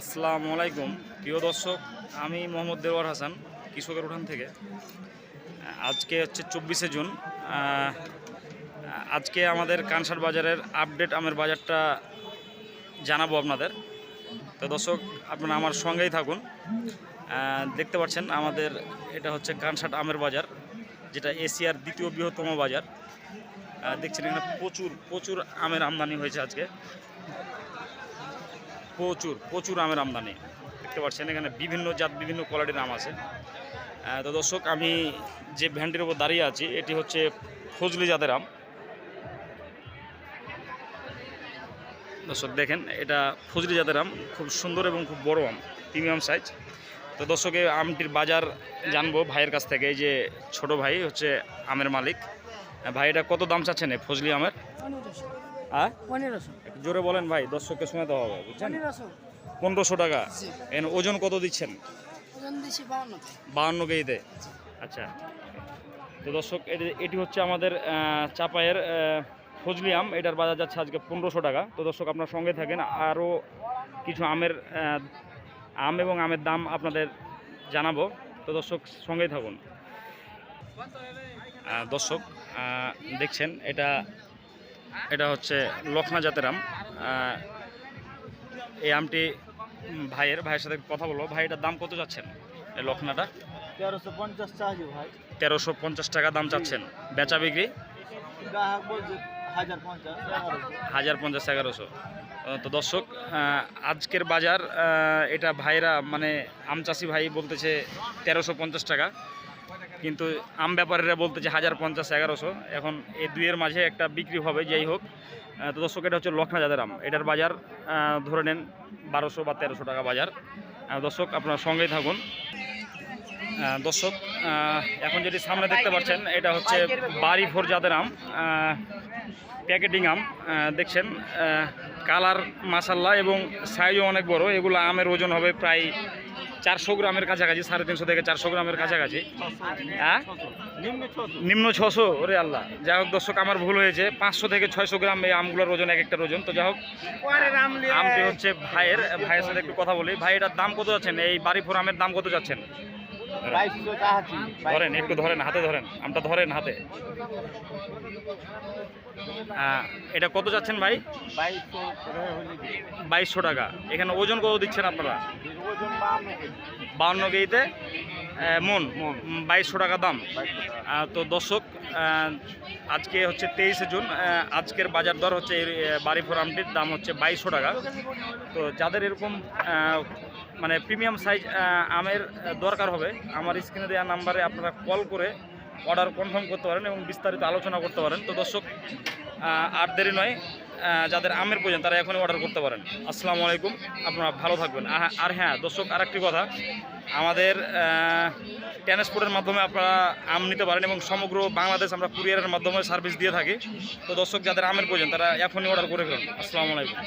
আসসালামু আলাইকুম। প্রিয় দর্শক, আমি মোহাম্মদ দেওয়ার হাসান, কৃষকের উঠান থেকে। আজকে হচ্ছে চব্বিশে জুন। আজকে আমাদের কানসার বাজারের আপডেট আমের বাজারটা জানাব আপনাদের। তো দর্শক, আপনারা আমার সঙ্গেই থাকুন। দেখতে পাচ্ছেন আমাদের এটা হচ্ছে কানসাট আমের বাজার, যেটা এশিয়ার দ্বিতীয় বৃহত্তম বাজার। দেখছেন এখানে প্রচুর প্রচুর আমের আমদানি হয়েছে আজকে। প্রচুর প্রচুর আমের আমদানি। দেখতে পাচ্ছেন, এখানে বিভিন্ন জাত, বিভিন্ন কোয়ালিটির আম আছে। তো দর্শক, আমি যে ভ্যানটির উপর দাঁড়িয়ে আছি, এটি হচ্ছে ফজলি জাতের আম। দর্শক, দেখেন, এটা ফজলি জাতের আম, খুব সুন্দর এবং খুব বড় আম, প্রিমিয়াম সাইজ। তো দর্শকে আমটির বাজার জানব ভাইয়ের কাছ থেকে। এই যে ছোট ভাই হচ্ছে আমের মালিক। ভাই, এটা কত দাম চাচ্ছেন ফজলি আমের? হ্যাঁ? পনেরোশো। জোরে বলেন ভাই দর্শককে শোনাতে হবে বুঝছেন? পনেরোশো। পনেরোশো টাকা। এন ওজন কত দিচ্ছেন? ওজন দিচ্ছি বাউন্ন বাহান্ন কেজিতে। আচ্ছা। তো দর্শক এটি- হচ্ছে আমাদের চাপায়ের ফজলি আম। এটার বাজার যাচ্ছে আজকে পনেরোশো টাকা। তো দর্শক আপনার সঙ্গে থাকেন। আরও কিছু আমের আম এবং আমের দাম আপনাদের জানাব। তো দর্শক সঙ্গেই থাকুন। দর্শক দেখছেন এটা এটা হচ্ছে লখনা জাতের আম। এই আমটি ভাইয়ের ভাইয়ের সাথে কথা বলব। ভাই এটার দাম কত যাচ্ছেন? এই লখনাটা? তেরোশো পঞ্চাশ ভাই। তেরোশো পঞ্চাশ টাকা দাম চাচ্ছেন। বেচা বিক্রি? হাজার পঞ্চাশ এগারোশো। তো দর্শক আজকের বাজার এটা ভাইরা মানে আম চাষি ভাই বলতেছে তেরোশো পঞ্চাশ টাকা। কিন্তু আম ব্যাপারীরা বলতেছে হাজার পঞ্চাশ, এগারোশো। এখন এই দুইয়ের মাঝে একটা বিক্রি হবে, যাই হোক। তো দর্শক, এটা হচ্ছে লখনা জাতের আম। এটার বাজার ধরে নেন বারোশো বা তেরোশো টাকা বাজার। দর্শক, আপনার সঙ্গেই থাকুন। দর্শক এখন যেটি সামনে দেখতে পাচ্ছেন, এটা হচ্ছে বাড়ি ফোর জাতের আম প্যাকেটিং আম। দেখছেন কালার মাসাল্লা এবং সাইজও অনেক বড়। এগুলো আমের ওজন হবে প্রায় চারশো গ্রামের কাছাকাছি সাড়ে তিনশো থেকে চারশো গ্রামের কাছাকাছি। হ্যাঁ? নিম্ন ছশো। ওরে আল্লাহ। যাই হোক দর্শক আমার ভুল হয়েছে। পাঁচশো থেকে ছয়শো গ্রাম এই আমগুলোর ওজন এক একটা ওজন। তো যাই হোক আমটি হচ্ছে ভাইয়ের ভাইয়ের সাথে একটু কথা বলি। ভাই এটার দাম কত যাচ্ছেন? এই বাড়ি ফোর আমের দাম কত যাচ্ছেন? ধরেন একটু ধরেন হাতে ধরেন। আমটা ধরেন হাতে। এটা কত যাচ্ছেন ভাই? বাইশশো টাকা। এখানে ওজন কত দিচ্ছেন আপনারা? বাউন্ন কেজি। কেজিতে মন। বাইশশো টাকা দাম তো দর্শক আজকে হচ্ছে তেইশে জুন আজকের বাজার দর হচ্ছে এই বাড়ি ফোরামটির দাম হচ্ছে বাইশশো টাকা তো যাদের এরকম মানে প্রিমিয়াম সাইজ আমের দরকার হবে আমার স্ক্রিনে দেওয়া নাম্বারে আপনারা কল করে অর্ডার কনফার্ম করতে পারেন এবং বিস্তারিত আলোচনা করতে পারেন তো দর্শক আর দেরি নয় যাদের আমের প্রয়োজন, তারা এখনই অর্ডার করতে পারেন। আসসালামু আলাইকুম, আপনারা ভালো থাকবেন। আর হ্যাঁ দর্শক, আরেকটি কথা। আমাদের ট্রান্সপোর্টের মাধ্যমে আপনারা আম নিতে পারেন এবং সমগ্র বাংলাদেশ আমরা কুরিয়ারের মাধ্যমে সার্ভিস দিয়ে থাকি। তো দর্শক, যাদের আমের প্রয়োজন, তারা এখনই অর্ডার করে ফেলুন। আসসালামু আলাইকুম।